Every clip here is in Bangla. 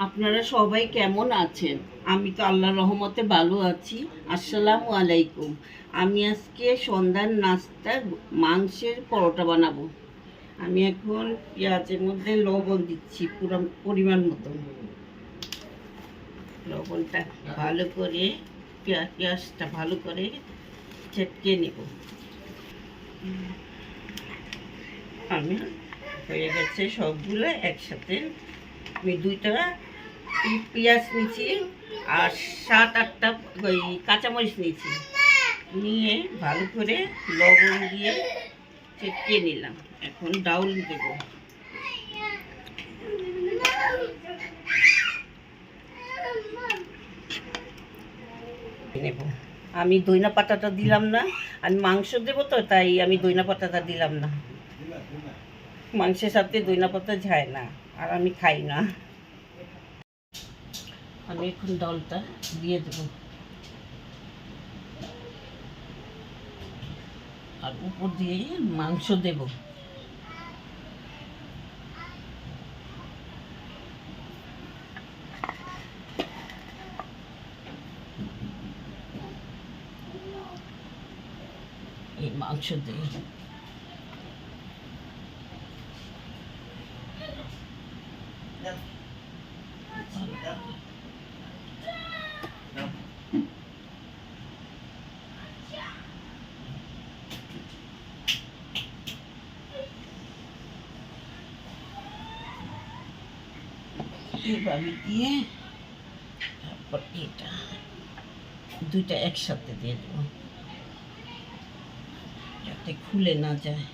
আপনারা সবাই কেমন আছেন? আমি তো আল্লাহর রহমতে ভালো আছি। আসসালামু আলাইকুম। আমি আজকে সন্ধ্যার নাস্তা মাংসের পরোটা বানাবো। আমি এখন পেঁয়াজের মধ্যে লবণ দিচ্ছি পুরো পরিমাণ মতো লবণটা ভালো করে পেঁয়া- পেঁয়াজটা ভালো করে ছেটকে নেব। আমি হয়ে গেছে সবগুলো একসাথে। আমি দুইটা পেঁয়াজ নিয়েছি আর সাত আটটা ওই কাঁচামরিচ নিয়েছি। নিয়ে ভালো করে লবণ দিয়ে চেটকে নিলাম। এখন ডাউল দেব। আমি দইনা পাতাটা দিলাম না। আমি মাংস দেবো তো, তাই আমি দইনা পাতাটা দিলাম না। মাংসের সাথে দইনা পাতা যায় না। আর আমি খাই না। আমি এখন ডালটা দিয়ে দেব। আর উপর দিয়ে মাংস দেব। এই মাংস দিয়ে এইভাবে দিয়ে তারপর এটা দুইটা একসাথে দিয়ে দেবো। যাতে খুলে না যায়।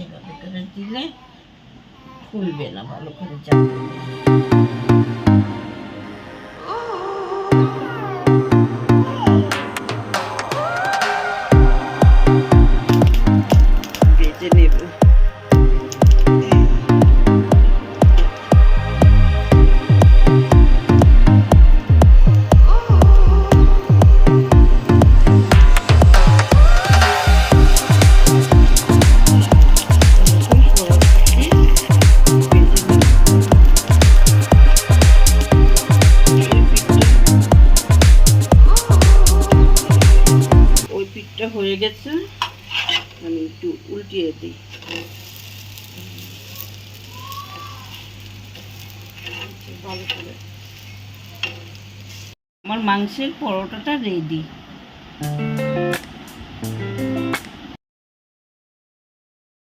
এইভাবে করে দিলে খুলবে না ভালো করে চাপবে হয়ে গেছে। আমি একটু উল্টিয়ে দিই। আমার মাংসের পরোটাটা রেডি